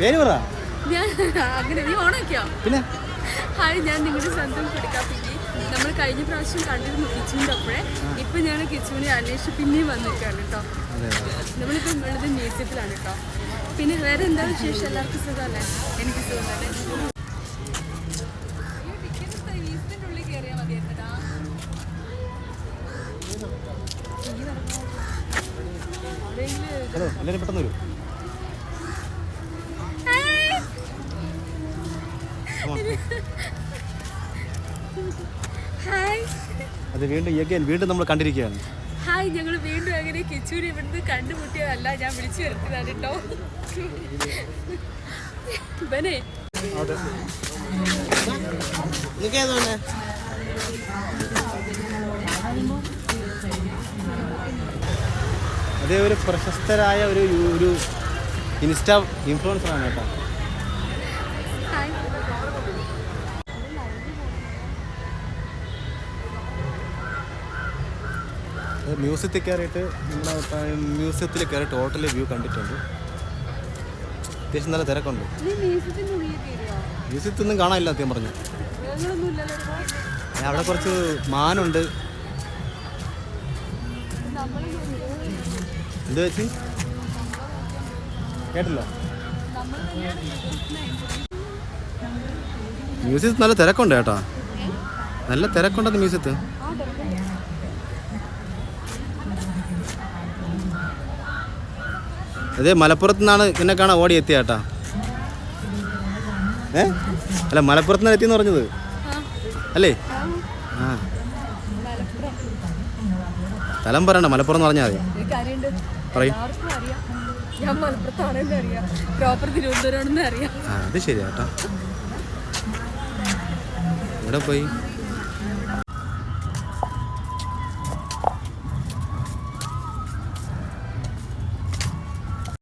പേര് പറ. ഞാൻ അങ്ങനെ നീ ഓണാക്കിയോ? പിന്നെ? ഹായ് ഞാൻ നിങ്ങളുടെ സ്വന്തം കൊടുക്കാപ്പിക്ക് നമ്മൾ കഴിഞ്ഞ പ്രാവശ്യം കണ്ടിരുന്നു കിച്ചുവിന്റെ അപ്പോഴേ ഇപ്പൊ ഞാൻ കിച്ചുവിനെ അന്വേഷിച്ച് പിന്നെയും വന്നിരിക്കുകയാണ് കേട്ടോ. നമ്മളിപ്പോൾ ഉള്ളത് മ്യൂസിയത്തിലാണ് കേട്ടോ. പിന്നെ വേറെ എന്താ വിശേഷം? എല്ലാവർക്കും സുഖമല്ലേ? എനിക്ക് സുഖം തന്നെ ഹലോ എല്ലാവരും പെട്ടെന്ന് വരൂ. ഹായ് അത് വീണ്ടും എഗൈൻ വീണ്ടും നമ്മൾ കണ്ടിരിക്കുകയാണ്. ഹായ് ഞങ്ങൾ വീണ്ടും അങ്ങനെ കിച്ചൂരി ഇവിടുന്ന് കണ്ടുമുട്ടിയതല്ല ഞാൻ വിളിച്ചു വരുത്തിയതാണ് കേട്ടോ ബനെ അതേ. ഒരു പ്രശസ്തരായ ഒരു ഒരു ഇൻസ്റ്റാ ഇൻഫ്ലുവൻസറാണ് കേട്ടോ. മ്യൂസിയത്തിൽ കയറിയിട്ട് മ്യൂസിയത്തിൽ കയറി ടോട്ടൽ വ്യൂ കണ്ടിട്ടുണ്ട്. അത്യാവശ്യം നല്ല തിരക്കുണ്ട്. നീ മ്യൂസിയത്തിന്റെ ഉള്ളിൽ കയറിയോ? മ്യൂസിയത്തിൽ ഒന്നും കാണാനില്ല അത്യം പറഞ്ഞു. അവിടെ കുറച്ച് മാനുണ്ട്. എന്ത് വെച്ച് കേട്ടില്ല. മ്യൂസിയത്തിൽ നല്ല തിരക്കുണ്ട് കേട്ടോ. നല്ല തിരക്കുണ്ടെന്ന് മ്യൂസിയത്ത് ആ തുറക്കും അതെ മലപ്പുറത്ത് നിന്നാണ് എന്നെ കാണാൻ ഓടി എത്തിയ കേട്ടാ ഏ? അല്ല മലപ്പുറത്ത് നിന്ന് എത്തിയെന്ന് പറഞ്ഞത്. അല്ലേ? ആ. സ്ഥലം പറയണ്ട മലപ്പുറം എന്ന് പറഞ്ഞാൽ മതി. പറയും. അത് ശരിയാട്ടോ ഇവിടെ പോയി?